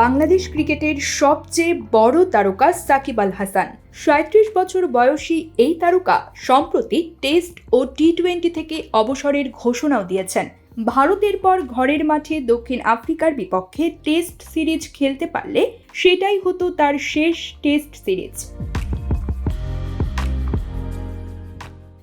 বাংলাদেশ ক্রিকেটের সবচেয়ে বড় তারকা সাকিব আল হাসান। সাঁত্রিশ বছর বয়সী এই তারকা সম্প্রতি টেস্ট ও টি টোয়েন্টি থেকে অবসরের ঘোষণাও দিয়েছেন। ভারতের পর ঘরের মাঠে দক্ষিণ আফ্রিকার বিপক্ষে টেস্ট সিরিজ খেলতে পারলে সেটাই হতো তার শেষ টেস্ট সিরিজ।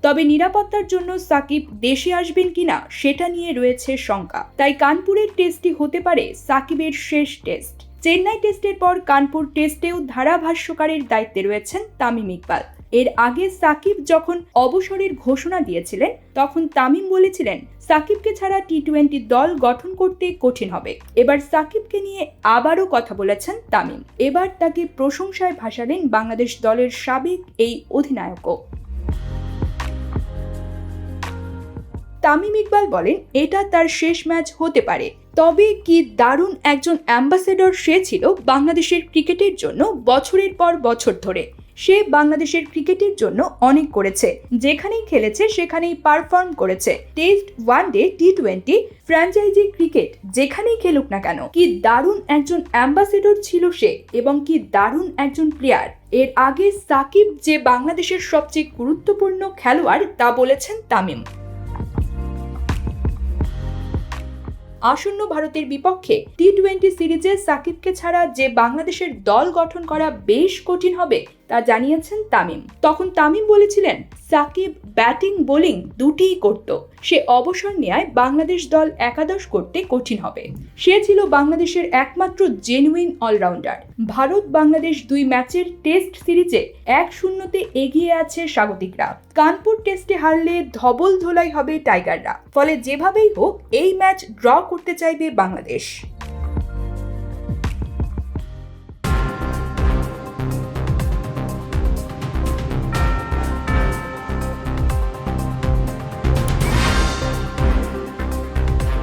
তবে নিরাপত্তার জন্য সাকিব দেশে আসবেন কিনা সেটা নিয়ে রয়েছে শঙ্কা। তাই কানপুরের টেস্টটি হতে পারে সাকিবের শেষ টেস্ট। চেন্নাই টেস্টের পর কানপুর টেস্টেও ধারাভাষ্যকারের দায়িত্বে রয়েছেন তামিম ইকবাল। এর আগে সাকিব যখন অবসরের ঘোষণা দিয়েছিলেন, তখন তামিম বলেছিলেন, সাকিবকে ছাড়া টি টোয়েন্টি দল গঠন করতে কঠিন হবে। এবার সাকিবকে নিয়ে আবারও কথা বলেছেন তামিম। এবার তাকে প্রশংসায় ভাসালেন বাংলাদেশ দলের সাবেক এই অধিনায়কও। তামিম ইকবাল বলেন, এটা তার শেষ ম্যাচ হতে পারে। তবে কি দারুণ একজন অ্যাম্বাসেডর সে ছিল বাংলাদেশের ক্রিকেটের জন্য বছরের পর বছর ধরে। সে বাংলাদেশের ক্রিকেটের জন্য অনেক করেছে। যেখানেই খেলেছে, সেখানেই পারফর্ম করেছে। Test one day T twenty franchise cricket, যেখানেই খেলুক না কেন, কি দারুণ একজন অ্যাম্বাসেডর ছিল সে এবং কি দারুণ একজন প্লেয়ার। এর আগে সাকিব যে বাংলাদেশের সবচেয়ে গুরুত্বপূর্ণ খেলোয়াড়, তা বলেছেন তামিম। আসন্ন ভারতের বিপক্ষে টি টোয়েন্টি সিরিজে সাকিবকে ছাড়া যে বাংলাদেশের দল গঠন করা বেশ কঠিন হবে, তা জানিয়েছেন তামিম। তখন তামিম বলেছিলেন সাকিব ব্যাটিং, বোলিং দুটিই করত। সে অবসর নেয় বাংলাদেশ দল একাদশ করতে কঠিন হবে। সে ছিল বাংলাদেশের একমাত্র জেনুইন অলরাউন্ডার ভারত বাংলাদেশ দুই ম্যাচের টেস্ট সিরিজে এক শূন্যতে এগিয়ে আছে স্বাগতিকরা। কানপুর টেস্টে হারলে ধবল ধোলাই হবে টাইগাররা। ফলে যেভাবেই হোক, এই ম্যাচ ড্র করতে চাইবে বাংলাদেশ।